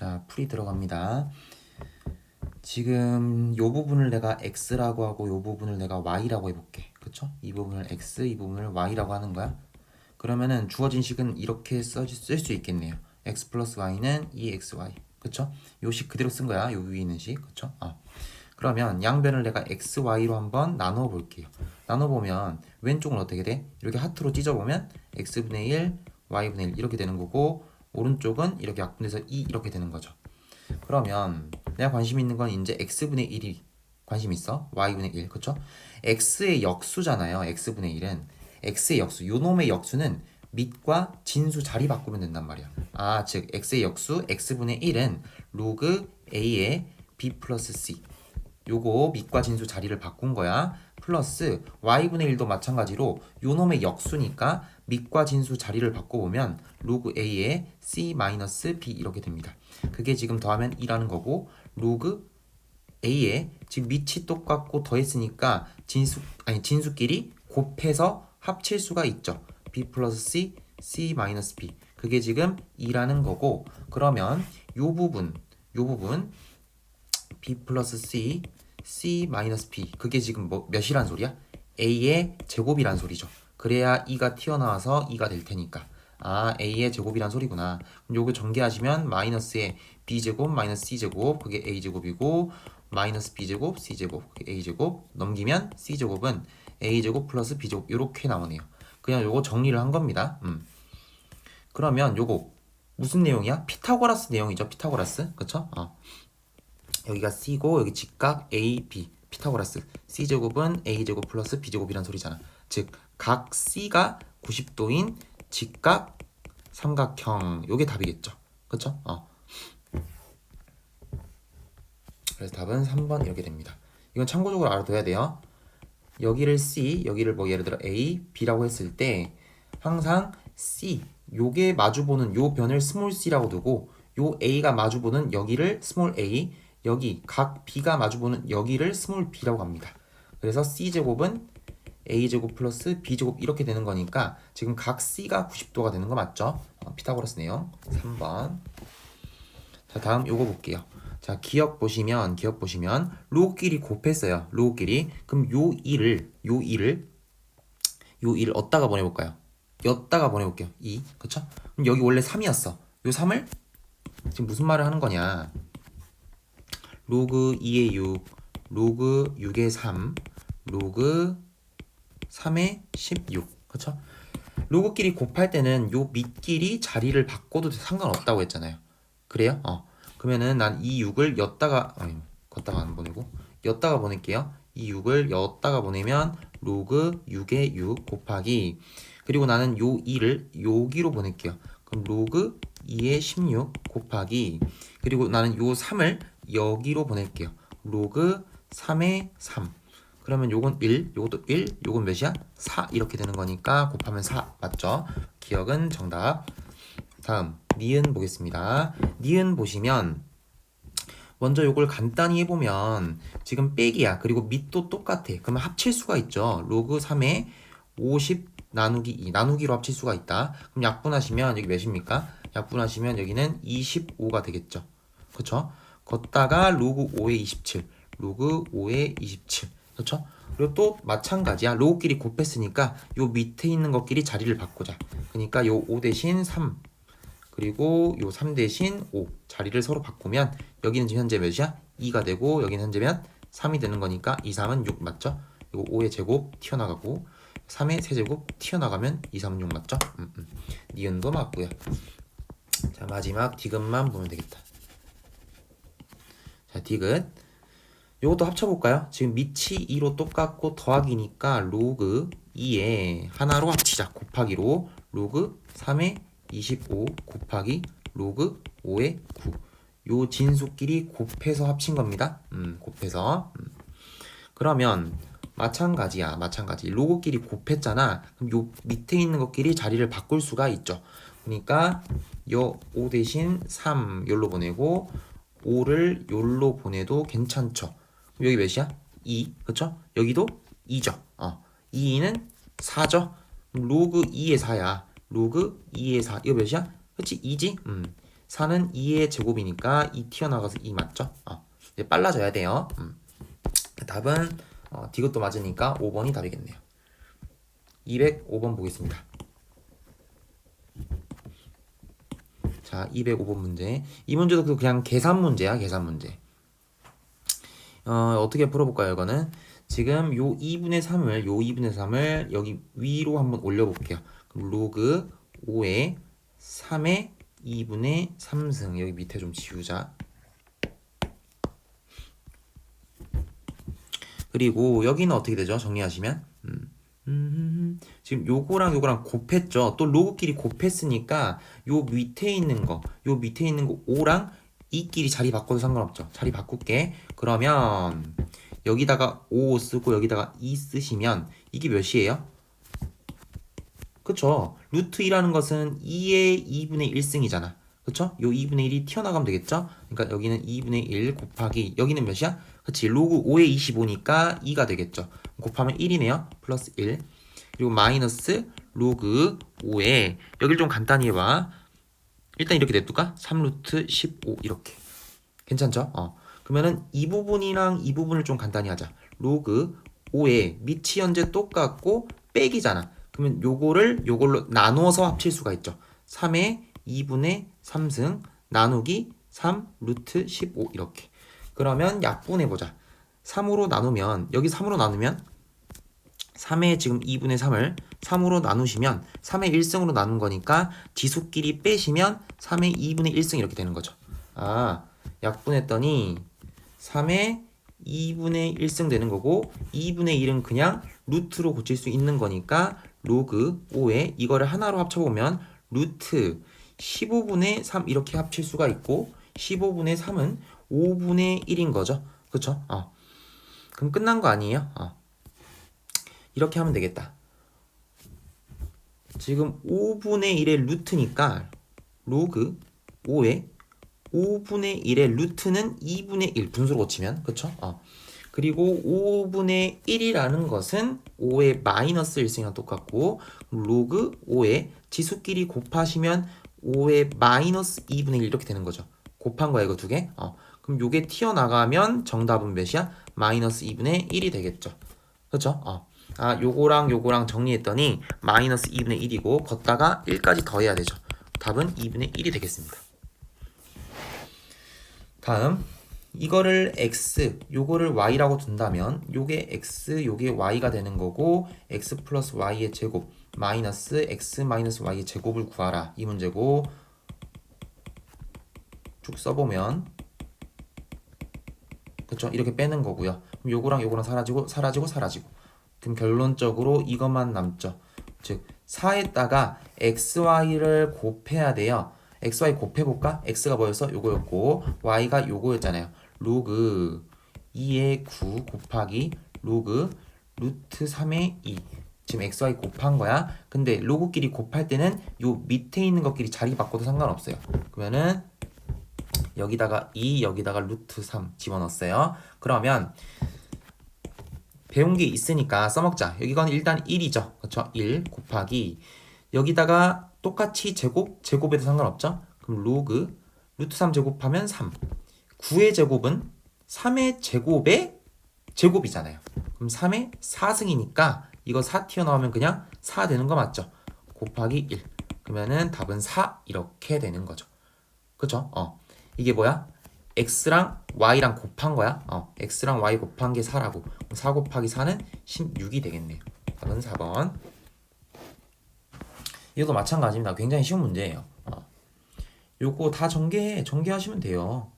자, 풀이 들어갑니다. 지금 요 부분을 내가 x라고 하고 요 부분을 내가 y라고 해볼게. 그쵸? 이 부분을 x, 이 부분을 y라고 하는 거야. 그러면은 주어진 식은 이렇게 쓸 수 있겠네요. x 플러스 y는 2xy. 그쵸? 요 식 그대로 쓴 거야. 요 위에 있는 식. 그쵸? 어. 그러면 양변을 내가 x, y로 한번 나눠 볼게요. 나눠 보면 왼쪽은 어떻게 돼? 이렇게 하트로 찢어 보면 x분의 1, y분의 1 이렇게 되는 거고 오른쪽은 이렇게 약분돼서 2 이렇게 되는 거죠. 그러면 내가 관심 있는 건 이제 x분의 1이 관심 있어. y분의 1. 그쵸? x의 역수잖아요. x분의 1은 x의 역수. 요 놈의 역수는 밑과 진수 자리 바꾸면 된단 말이야. 아, 즉 x의 역수 x분의 1은 로그 a의 b 플러스 c. 요거 밑과 진수 자리를 바꾼 거야. 플러스 y분의 1도 마찬가지로 요 놈의 역수니까 밑과 진수 자리를 바꿔보면 로그 a의 c 마이너스 이렇게 됩니다. 그게 지금 더하면 2라는 거고 로그 a의 지금 밑이 똑같고 더했으니까 진수 아니 진수끼리 곱해서 합칠 수가 있죠. b 플러스 c, c 마이너스 b. 그게 지금 2라는 거고 그러면 요 부분 요 부분 b 플러스 c, c 마이너스 b. 그게 지금 뭐 몇이란 소리야? a의 제곱이란 소리죠. 그래야 2가 튀어나와서 2가 될 테니까. 아, a의 제곱이란 소리구나. 요거 전개하시면 마이너스의 b제곱 마이너스 c제곱 그게 a제곱이고 마이너스 b제곱 c제곱 그게 a제곱 넘기면 c제곱은 a제곱 플러스 b제곱 요렇게 나오네요. 그냥 요거 정리를 한 겁니다. 음. 그러면 요거 무슨 내용이야? 피타고라스 내용이죠. 피타고라스. 그쵸? 어. 여기가 c고 여기 직각 a, b. 피타고라스. c제곱은 a제곱 플러스 b제곱이란 소리잖아. 즉 각 c가 90도인 직각 삼각형. 요게 답이겠죠. 그쵸? 어. 그래서 답은 3번 이렇게 됩니다. 이건 참고적으로 알아둬야 돼요. 여기를 C, 여기를 뭐 예를 들어 A, B라고 했을 때 항상 C, 요게 마주보는 요 변을 스몰 c라고 두고 요 A가 마주보는 여기를 스몰 a, 여기 각 B가 마주보는 여기를 스몰 b라고 합니다. 그래서 C제곱은 A제곱 플러스 B제곱 이렇게 되는 거니까 지금 각 C가 90도가 되는 거 맞죠? 어, 피타고라스 내용 3번 자 다음 요거 볼게요. 자 기억 보시면 기억 보시면 로끼리 곱했어요. 로끼리 그럼 요 1을 요 1을 요 1을 어디다가 보내 볼까요? 여기다가 보내 볼게요. 2 그쵸? 그럼 여기 원래 3이었어. 요 3을 지금 무슨 말을 하는 거냐? 로그 2의 6, 로그 6의 3, 로그 3의 16 그쵸? 로그끼리 곱할 때는 요 밑끼리 자리를 바꿔도 상관없다고 했잖아요. 그래요? 어. 그러면은 난 이 6을 였다가 아니 걷다가 안 보내고 였다가 보낼게요. 이 6을 였다가 보내면 로그 6의 6 곱하기 그리고 나는 요 2를 여기로 보낼게요. 그럼 로그 2의 16 곱하기 그리고 나는 요 3을 여기로 보낼게요. 로그 3의 3 그러면 요건 1, 요것도 1, 요건 몇이야? 4 이렇게 되는 거니까 곱하면 4 맞죠? 기억은 정답. 다음 니은 보겠습니다. 니은 보시면 먼저 요걸 간단히 해보면 지금 빼기야. 그리고 밑도 똑같아. 그러면 합칠 수가 있죠. 로그 3에 50 나누기 2 나누기로 합칠 수가 있다. 그럼 약분하시면 여기 몇입니까? 약분하시면 여기는 25가 되겠죠. 그쵸? 걷다가 로그 5에 27 로그 5에 27 그렇죠? 그리고 또 마찬가지야. 로우끼리 곱했으니까 요 밑에 있는 것끼리 자리를 바꾸자. 그러니까 요 5 대신 3 그리고 요 3 대신 5 자리를 서로 바꾸면 여기는 지금 현재 몇이야? 2가 되고 여기는 현재 몇? 3이 되는 거니까 2, 3은 6 맞죠? 이거 5의 제곱 튀어나가고 3의 세제곱 튀어나가면 2, 3, 6 맞죠? 음, 음. 니은도 맞고요. 자 마지막 디귿만 보면 되겠다. 자 디귿 요것도 합쳐볼까요? 지금 밑이 2로 똑같고 더하기니까 로그 2에 하나로 합치자 곱하기로 로그 3에 25 곱하기 로그 5에 9. 요 진수끼리 곱해서 합친 겁니다. 음, 곱해서. 음. 그러면 마찬가지야, 마찬가지. 로그끼리 곱했잖아. 그럼 요 밑에 있는 것끼리 자리를 바꿀 수가 있죠. 그러니까 요 5 대신 3 열로 보내고 5를 열로 보내도 괜찮죠. 여기 몇이야? 2. 그쵸? 여기도 2죠. 어. 2는 4죠. 로그 2의 4야. 로그 2의 4. 이거 몇이야? 그치? 2지? 음. 4는 2의 제곱이니까 2 튀어나가서 2 맞죠? 어. 이제 빨라져야 돼요. 음. 답은 어, 디귿도 맞으니까 5번이 답이겠네요. 205번 보겠습니다. 자, 205번 문제. 이 문제도 그 그냥 계산 문제야, 계산 문제. 어, 어떻게 풀어볼까요, 이거는? 지금 요 2분의 3을, 요 2분의 3을 여기 위로 한번 올려볼게요. 로그 5에 3의 2분의 3승. 여기 밑에 좀 지우자. 그리고 여기는 어떻게 되죠? 정리하시면. 음. 음, 지금 요거랑 요거랑 곱했죠. 또 로그끼리 곱했으니까 요 밑에 있는 거, 요 밑에 있는 거 5랑 이끼리 자리 바꿔도 상관없죠. 자리 바꿀게. 그러면 여기다가 5 쓰고 여기다가 2 쓰시면 이게 몇이에요? 그쵸? 루트 2라는 것은 2의 2분의 1승이잖아. 그쵸? 요 2분의 1이 튀어나가면 되겠죠? 그러니까 여기는 2분의 1 곱하기 여기는 몇이야? 그치? 로그 5의 25니까 2가 되겠죠. 곱하면 1이네요. 플러스 1. 그리고 마이너스 로그 5에 여길 좀 간단히 해봐. 일단 이렇게 냅둘까? 3루트 15 이렇게. 괜찮죠? 어. 그러면은 이 부분이랑 이 부분을 좀 간단히 하자. 로그 5에 밑이 현재 똑같고 빼기잖아. 그러면 요거를 요걸로 나누어서 합칠 수가 있죠. 3의 2분의 3승 나누기 3 루트 15 이렇게. 그러면 약분해 보자. 3으로 나누면 여기 3으로 나누면 3의 지금 2분의 3을 3으로 나누시면 3의 1승으로 나눈 거니까 지수끼리 빼시면 3의 2분의 1승 이렇게 되는 거죠. 아, 약분했더니 3의 2분의 1승 되는 거고 2분의 1은 그냥 루트로 고칠 수 있는 거니까 로그 5에 이거를 하나로 합쳐보면 루트 15분의 3 이렇게 합칠 수가 있고 15분의 3은 5분의 1인 거죠. 그쵸? 어. 그럼 끝난 거 아니에요? 어. 이렇게 하면 되겠다. 지금 5분의 1의 루트니까 로그 5에 5분의 1의 루트는 2분의 1 분수로 고치면 그쵸? 어. 그리고 5분의 1이라는 것은 5의 마이너스 1승이랑 똑같고 로그 5에 지수끼리 곱하시면 5의 마이너스 2분의 1 이렇게 되는 거죠. 곱한 거야 이거 두 개. 어. 그럼 요게 튀어나가면 정답은 몇이야? 마이너스 2분의 1이 되겠죠. 그렇죠? 어. 아, 요거랑 요거랑 정리했더니 마이너스 2분의 1이고 걷다가 1까지 더해야 되죠. 답은 2분의 1이 되겠습니다. 다음. 이거를 x, 요거를 y라고 둔다면 요게 x, 요게 y가 되는 거고 x 플러스 y의 제곱 마이너스 x 마이너스 y의 제곱을 구하라. 이 문제고 쭉 써보면 그쵸? 이렇게 빼는 거고요. 요거랑 요거랑 사라지고 사라지고 사라지고 그럼 결론적으로 이것만 남죠. 즉 4에다가 xy를 곱해야 돼요. xy 곱해볼까? x가 뭐였어? 요거였고 y가 요거였잖아요. 로그 2의 9 곱하기 로그 루트 3의 2 지금 xy 곱한 거야. 근데 로그끼리 곱할 때는 요 밑에 있는 것끼리 자리 바꿔도 상관없어요. 그러면은 여기다가 2 여기다가 루트 3 집어넣었어요. 그러면 배운 게 있으니까 써먹자. 여기건 일단 1이죠. 그렇죠 1 곱하기 여기다가 똑같이 제곱 제곱에도 상관없죠? 그럼 로그 루트 3 제곱하면 3 9의 제곱은 3의 제곱의 제곱이잖아요. 그럼 3의 4승이니까 이거 4 튀어나오면 그냥 4 되는 거 맞죠? 곱하기 1 그러면은 답은 4 이렇게 되는 거죠. 그쵸? 어. 이게 뭐야 x랑 y랑 곱한 거야? 어 x랑 y 곱한 게 4라고. 4 곱하기 4는 16이 되겠네요 답은 4번. 이것도 마찬가지입니다. 굉장히 쉬운 문제예요. 어. 요거 다 전개해 전개하시면 돼요.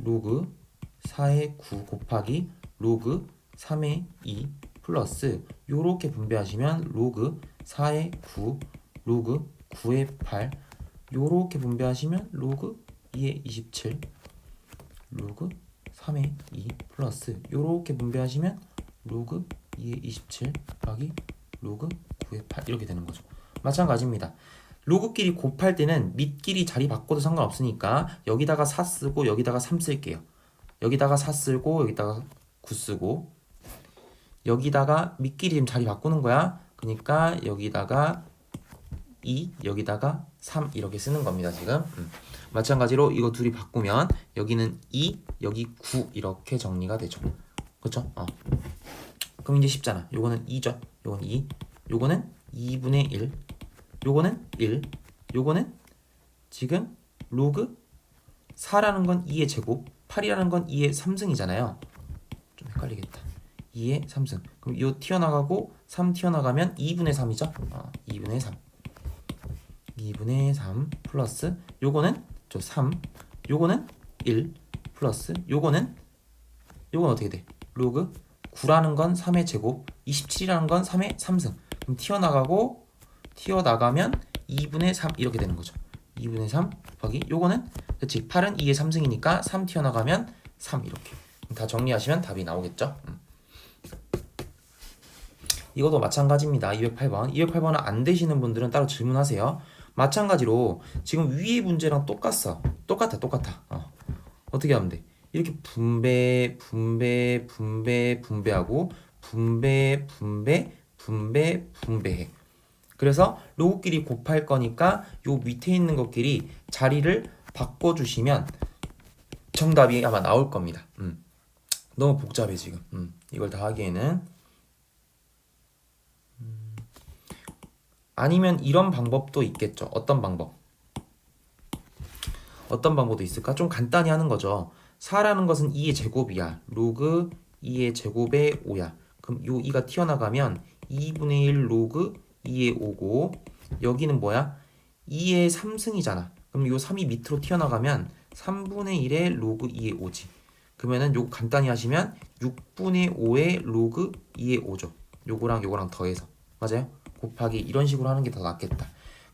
로그 4의 9 곱하기 로그 3의 2 플러스 요렇게 분배하시면 로그 4의 9 로그 9의 8 요렇게 분배하시면 로그 2의 27 로그 3의 2 플러스 요렇게 분배하시면 로그 2의 27 더하기 로그 9의 8 이렇게 되는 거죠 마찬가지입니다 로그끼리 곱할 때는 밑끼리 자리 바꿔도 상관없으니까 여기다가 4 쓰고 여기다가 3 쓸게요. 여기다가 4 쓰고 여기다가 9 쓰고 여기다가 밑끼리 지금 자리 바꾸는 거야. 그러니까 여기다가 2 여기다가 3 이렇게 쓰는 겁니다 지금 음. 마찬가지로 이거 둘이 바꾸면 여기는 2 여기 9 이렇게 정리가 되죠. 그쵸? 어. 그럼 이제 쉽잖아. 요거는 2죠? 요거는 2 요거는 2분의 1 요거는 1 요거는 지금 로그 4라는 건 2의 제곱 8이라는 건 2의 3승이잖아요. 좀 헷갈리겠다. 2의 3승. 그럼 요 튀어나가고 3 튀어나가면 2분의 3이죠? 어, 2분의 3 2분의 3 플러스 요거는 저 3 요거는 1 플러스 요거는 요건 어떻게 돼? 로그 9라는 건 3의 제곱 27이라는 건 3의 3승. 그럼 튀어나가고 튀어나가면 2분의 3 이렇게 되는 거죠. 2분의 3 곱하기 요거는 그치. 8은 2의 3승이니까 3 튀어나가면 3 이렇게. 다 정리하시면 답이 나오겠죠? 음. 이것도 마찬가지입니다. 208번. 208번은 안 되시는 분들은 따로 질문하세요 마찬가지로 지금 위의 문제랑 똑같어 똑같아 똑같아 어. 어떻게 하면 돼 이렇게 분배 분배 분배 분배하고 분배 분배 분배 분배해 그래서 로그끼리 곱할 거니까 요 밑에 있는 것끼리 자리를 바꿔주시면 정답이 아마 나올 겁니다. 음. 너무 복잡해 지금. 음. 이걸 다 하기에는 아니면 이런 방법도 있겠죠. 어떤 방법? 어떤 방법도 있을까? 좀 간단히 하는 거죠. 4라는 것은 2의 제곱이야. 로그 2의 제곱의 5야. 그럼 요 2가 튀어나가면 2분의 1 로그 2의 5고 여기는 뭐야? 2의 3승이잖아. 그럼 요 3이 밑으로 튀어나가면 3분의 1의 로그 2의 5지. 그러면은 요거 간단히 하시면 6분의 5의 로그 2의 5죠. 요거랑 요거랑 더해서. 맞아요? 곱하기 이런 식으로 하는 게 더 낫겠다.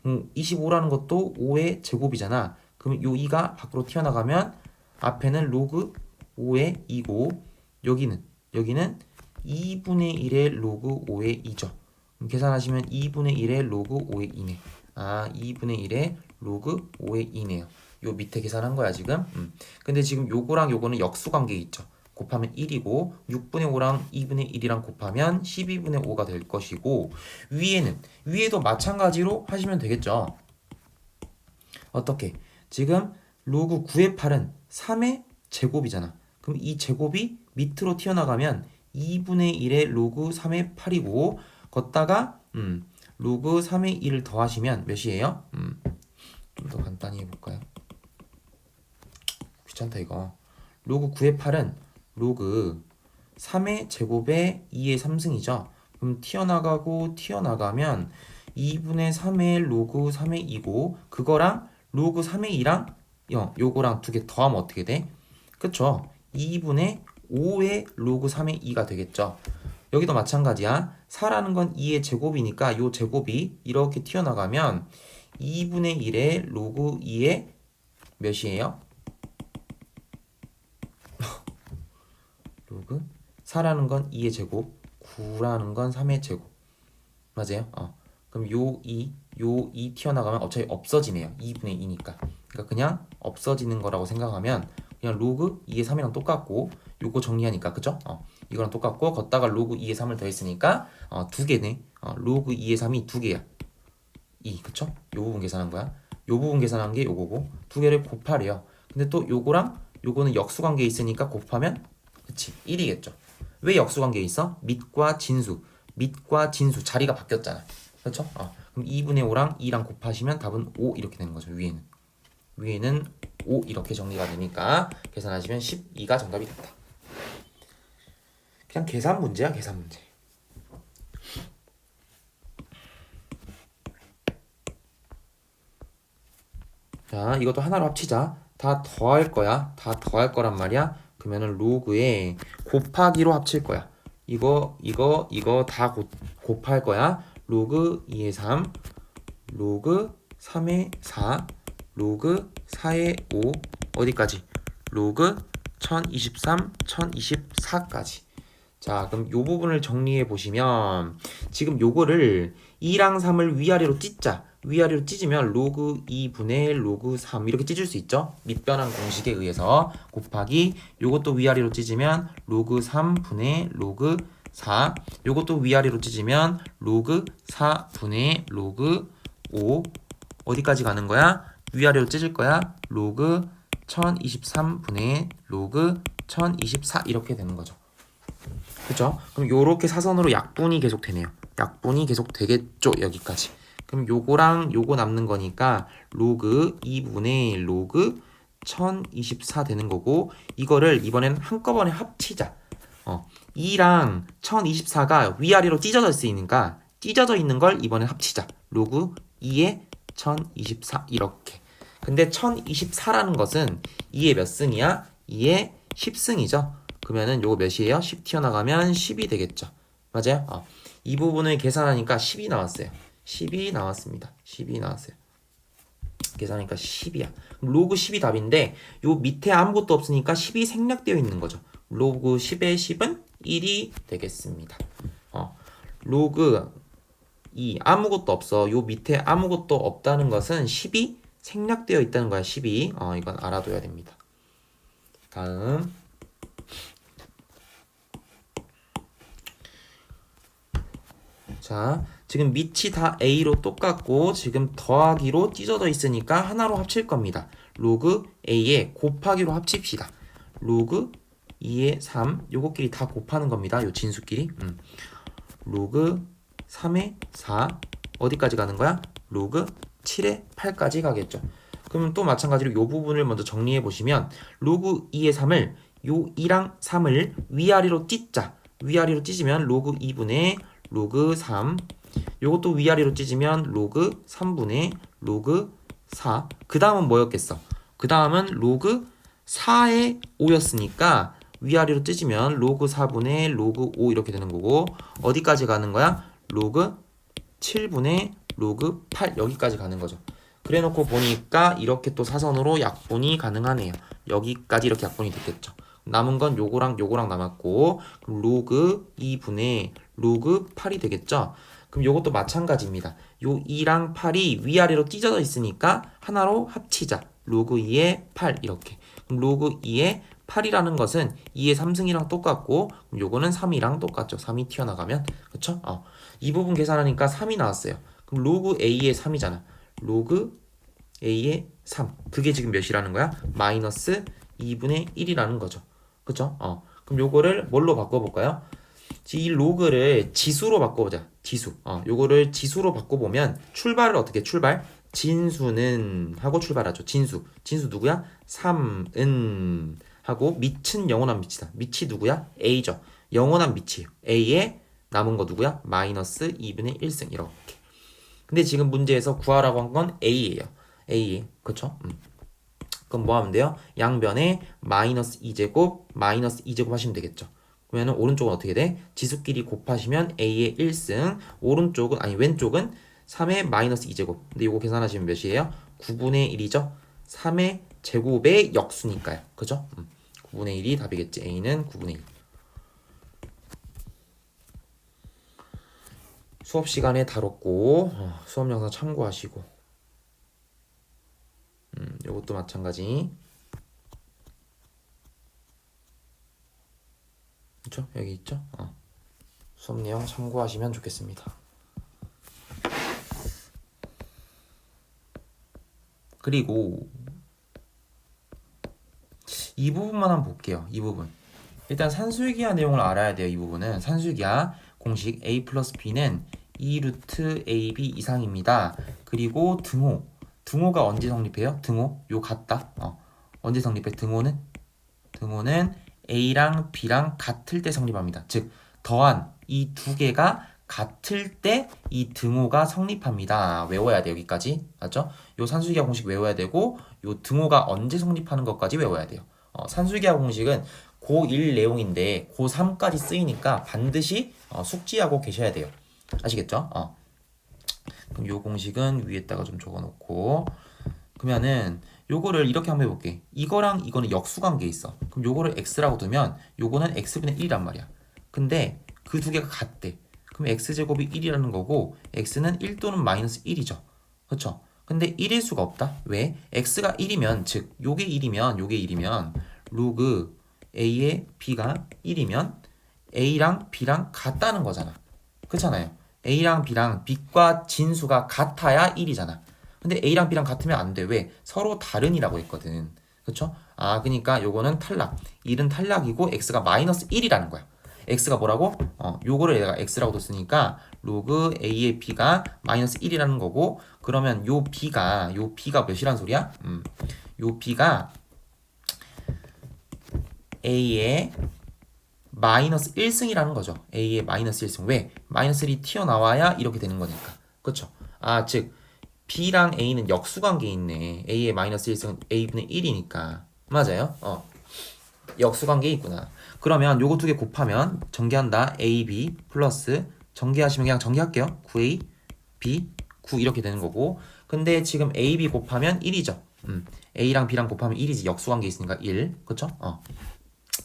음, 25라는 것도 5의 제곱이잖아. 그럼 요 2가 밖으로 튀어나가면 앞에는 로그 5의 2고 여기는 여기는 2분의 1의 로그 5의 2죠. 그럼 계산하시면 2분의 1의 로그 5의 2네. 아, 2분의 1의 로그 5의 2네요. 요 밑에 계산한 거야, 지금. 음. 근데 지금 요거랑 요거는 역수 관계 있죠. 곱하면 1이고 6분의 5랑 2분의 1이랑 곱하면 12분의 5가 될 것이고 위에는 위에도 마찬가지로 하시면 되겠죠. 어떻게? 지금 로그 9의 8은 3의 제곱이잖아. 그럼 이 제곱이 밑으로 튀어나가면 2분의 1의 로그 3의 8이고 걷다가 음, 로그 3의 1을 더하시면 몇이에요? 음, 좀 더 간단히 해볼까요? 귀찮다 이거. 로그 9의 8은 로그 3의 제곱에 2의 3승이죠. 그럼 튀어나가고 튀어나가면 2분의 3의 로그 3의 2고 그거랑 로그 3의 2랑 요, 요거랑 두 개 더하면 어떻게 돼? 그쵸? 2분의 5의 로그 3의 2가 되겠죠. 여기도 마찬가지야. 4라는 건 2의 제곱이니까 요 제곱이 이렇게 튀어나가면 2분의 1의 로그 2의 몇이에요? 로그 4라는 건 2의 제곱, 9라는 건 3의 제곱. 맞아요? 어. 그럼 요 2, 요 2 튀어나가면 어차피 없어지네요. 2분의 2니까. 그러니까 그냥 없어지는 거라고 생각하면 그냥 로그 2의 3이랑 똑같고 요거 정리하니까 그죠? 어, 이거랑 똑같고 걷다가 로그 2의 3을 더했으니까 어, 두 개네. 어, 로그 2의 3이 두 개야. 2 그쵸? 요 부분 계산한 거야. 요 부분 계산한 게 요거고 두 개를 곱하래요. 근데 또 요거랑 요거는 역수 관계에 있으니까 곱하면 그치 1이겠죠. 왜 역수 관계에 있어? 밑과 진수 밑과 진수 자리가 바뀌었잖아. 그렇죠? 어, 그럼 2분의 5랑 2랑 곱하시면 답은 5 이렇게 되는 거죠. 위에는 위에는 5 이렇게 정리가 되니까 계산하시면 12가 정답이 됐다. 그냥 계산 문제야 계산 문제. 자 이것도 하나로 합치자. 다 더할 거야. 다 더할 거란 말이야. 그러면은 로그에 곱하기로 합칠 거야. 이거 이거 이거 다 곱, 곱할 거야. 로그 2의 3, 로그 3의 4, 로그 4의 5 어디까지? 로그 1023, 1024까지. 자, 그럼 요 부분을 정리해 보시면 지금 요거를 2랑 3을 위아래로 찢자. 위아래로 찢으면 로그 2분의 로그 3 이렇게 찢을 수 있죠? 밑변환 공식에 의해서 곱하기 요것도 위아래로 찢으면 로그 3분의 로그 4 요것도 위아래로 찢으면 로그 4분의 로그 5 어디까지 가는 거야? 위아래로 찢을 거야. 로그 1023분의 로그 1024 이렇게 되는 거죠. 그죠? 그럼 요렇게 사선으로 약분이 계속 되네요. 약분이 계속 되겠죠, 여기까지. 그럼 요거랑 요거 남는 거니까 로그 2분의 로그 1024 되는 거고 이거를 이번엔 한꺼번에 합치자. 어, 2랑 1024가 위아래로 찢어져 있으니까 찢어져 있는 걸 이번엔 합치자. 로그 2에 1024 이렇게. 근데 1024라는 것은 2의 몇 승이야? 2의 10승이죠. 그러면은 요거 몇이에요? 10 튀어나가면 10이 되겠죠. 맞아요? 어. 이 부분을 계산하니까 10이 나왔어요. 10이 나왔습니다. 10이 나왔어요. 계산하니까 10이야. 로그 10이 답인데 요 밑에 아무것도 없으니까 10이 생략되어 있는 거죠. 로그 10의 10은 1이 되겠습니다. 어. 로그 2 아무것도 없어. 요 밑에 아무것도 없다는 것은 10이 생략되어 있다는 거야. 10이. 어, 이건 알아둬야 됩니다. 다음 자, 지금 밑이 다 A로 똑같고 지금 더하기로 찢어져 있으니까 하나로 합칠 겁니다. 로그 A에 곱하기로 합칩시다. 로그 2에 3 요거끼리 다 곱하는 겁니다. 요 진수끼리. 음. 로그 3에 4 어디까지 가는 거야? 로그 7에 8까지 가겠죠. 그러면 또 마찬가지로 요 부분을 먼저 정리해 보시면 로그 2의 3을 요 2랑 3을 위아래로 찢자. 위아래로 찢으면 로그 2분의 로그 3 요것도 위아래로 찢으면 로그 3분의 로그 4. 그 다음은 뭐였겠어? 그 다음은 로그 4의 5였으니까 위아래로 찢으면 로그 4분의 로그 5 이렇게 되는 거고 어디까지 가는 거야? 로그 7분의 로그 8 여기까지 가는 거죠. 그래 놓고 보니까 이렇게 또 사선으로 약분이 가능하네요. 여기까지 이렇게 약분이 됐겠죠. 남은 건 요거랑 요거랑 남았고 로그 2분의 로그 8이 되겠죠. 그럼 요것도 마찬가지입니다. 요 2랑 8이 위아래로 찢어져 있으니까 하나로 합치자. 로그 2의 8 이렇게. 그럼 로그 2의 8이라는 것은 2의 3승이랑 똑같고 요거는 3이랑 똑같죠. 3이 튀어나가면 그쵸? 어. 이 부분 계산하니까 3이 나왔어요. 그럼 로그 A의 3이잖아. 로그 A의 3. 그게 지금 몇이라는 거야? 마이너스 2분의 1이라는 거죠. 그쵸? 어. 그럼 요거를 뭘로 바꿔볼까요? 이 로그를 지수로 바꿔보자. 지수. 어, 요거를 지수로 바꿔보면 출발을 어떻게 출발? 진수는 하고 출발하죠. 진수. 진수 누구야? 3은 하고 밑은 영원한 밑이다. 밑이 누구야? A죠. 영원한 밑이에요. A에 남은 거 누구야? 마이너스 2분의 1승 이렇게. 근데 지금 문제에서 구하라고 한 건 A예요. A. 그쵸? 음. 그럼 뭐 하면 돼요? 양변에 마이너스 2제곱, 마이너스 2제곱 하시면 되겠죠. 그러면 오른쪽은 어떻게 돼? 지수끼리 곱하시면 A의 1승, 오른쪽은, 아니 왼쪽은 3의 마이너스 2제곱. 근데 이거 계산하시면 몇이에요? 9분의 1이죠? 3의 제곱의 역수니까요. 그죠? 음. 9분의 1이 답이겠지. A는 9분의 1. 수업 시간에 다뤘고, 어, 수업 영상 참고하시고, 음, 요것도 마찬가지. 그쵸? 여기 있죠? 어. 수업 내용 참고하시면 좋겠습니다. 그리고 이 부분만 한번 볼게요. 이 부분. 일단 산술기하 내용을 알아야 돼요. 이 부분은 산술기하 공식 a 플러스 b는 2 루트 ab 이상입니다. 그리고 등호 등호가 언제 성립해요? 등호 요 같다. 어. 언제 성립해? 등호는 등호는 A랑 B랑 같을 때 성립합니다. 즉 더한 이 두 개가 같을 때 이 등호가 성립합니다. 외워야 돼 여기까지 맞죠? 요 산술기하 공식 외워야 되고 요 등호가 언제 성립하는 것까지 외워야 돼요. 어, 산술기하 공식은 고1 내용인데 고3까지 쓰이니까 반드시 어, 숙지하고 계셔야 돼요. 아시겠죠? 어. 그럼 요 공식은 위에다가 좀 적어놓고 그러면은 요거를 이렇게 한번 해볼게. 이거랑 이거는 역수관계 있어. 그럼 요거를 x라고 두면 요거는 x분의 1이란 말이야. 근데 그 두 개가 같대. 그럼 x제곱이 1이라는 거고 x는 1 또는 마이너스 1이죠. 그렇죠? 근데 1일 수가 없다. 왜? x가 1이면 즉 요게 1이면 요게 1이면 로그 a의 b가 1이면 a랑 b랑 같다는 거잖아. 그렇잖아요. A랑 B랑 빛과 진수가 같아야 1이잖아. 근데 A랑 B랑 같으면 안 돼. 왜? 서로 다른이라고 했거든. 그쵸? 아, 그니까 요거는 탈락. 1은 탈락이고 X가 마이너스 1이라는 거야. X가 뭐라고? 어, 요거를 내가 X라고 뒀으니까 로그 A의 B가 마이너스 1이라는 거고 그러면 요 B가 요 B가 몇이란 소리야? 음, 요 B가 A의 마이너스 1승이라는 거죠. A의 마이너스 1승. 왜? 마이너스 1이 튀어나와야 이렇게 되는 거니까. 그쵸? 아, 즉 B랑 A는 역수관계에 있네. A의 마이너스 1승은 A분의 1이니까. 맞아요? 어. 역수관계에 있구나. 그러면 요거 두 개 곱하면 전개한다. A, B 플러스 전개하시면 그냥 전개할게요. 9A, B, 9 이렇게 되는 거고. 근데 지금 A, B 곱하면 1이죠. 음. A랑 B랑 곱하면 1이지. 역수관계 있으니까 1. 그쵸? 어.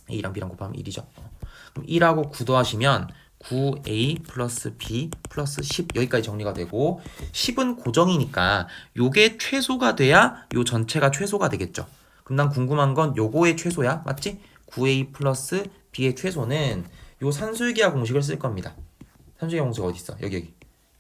A랑 B랑 곱하면 1이죠. 어. 그럼 1하고 9 더하시면 9A 플러스 B 플러스 10 여기까지 정리가 되고 10은 고정이니까 요게 최소가 돼야 요 전체가 최소가 되겠죠. 그럼 난 궁금한 건 요거의 최소야. 맞지? 9A 플러스 B의 최소는 요 산술기하 공식을 쓸 겁니다. 산술기하 공식 어디 있어? 여기 여기.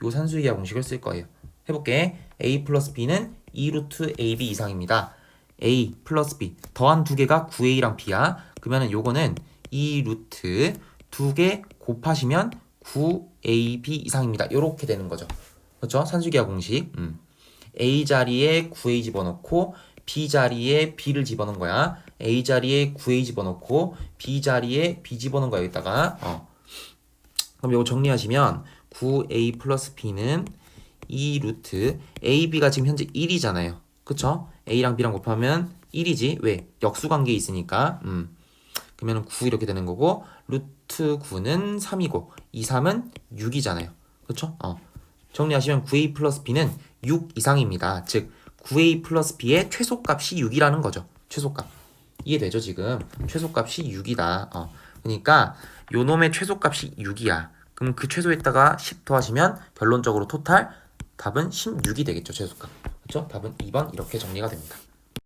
요 산술기하 공식을 쓸 거예요. 해볼게. A 플러스 B는 2루트 AB 이상입니다. A 플러스 B 더한 두 개가 9A랑 B야. 그러면은 요거는 2루트 두개 곱하시면 9AB 이상입니다. 요렇게 되는 거죠. 그렇죠? 산술기하 공식. 음. A 자리에 9A 집어넣고 B 자리에 B를 집어넣은 거야. A 자리에 9A 집어넣고 B 자리에 B 집어넣은 거야 여기다가. 어. 그럼 요거 정리하시면 9A 플러스 B는 2 루트 AB가 지금 현재 1이잖아요. 그쵸? A랑 B랑 곱하면 1이지. 왜? 역수관계에 있으니까. 음. 그러면 9 이렇게 되는 거고 루트 9는 3이고 2, 3은 6이잖아요. 그쵸? 어. 정리하시면 9A 플러스 B는 6 이상입니다. 즉 9A 플러스 B의 최소값이 6이라는 거죠. 최소값. 이해되죠 지금? 최소값이 6이다. 어. 그러니까 요 놈의 최소값이 6이야. 그럼 그 최소에다가 10 더하시면 결론적으로 토탈 답은 16이 되겠죠 최소값. 그렇죠? 답은 2번 이렇게 정리가 됩니다.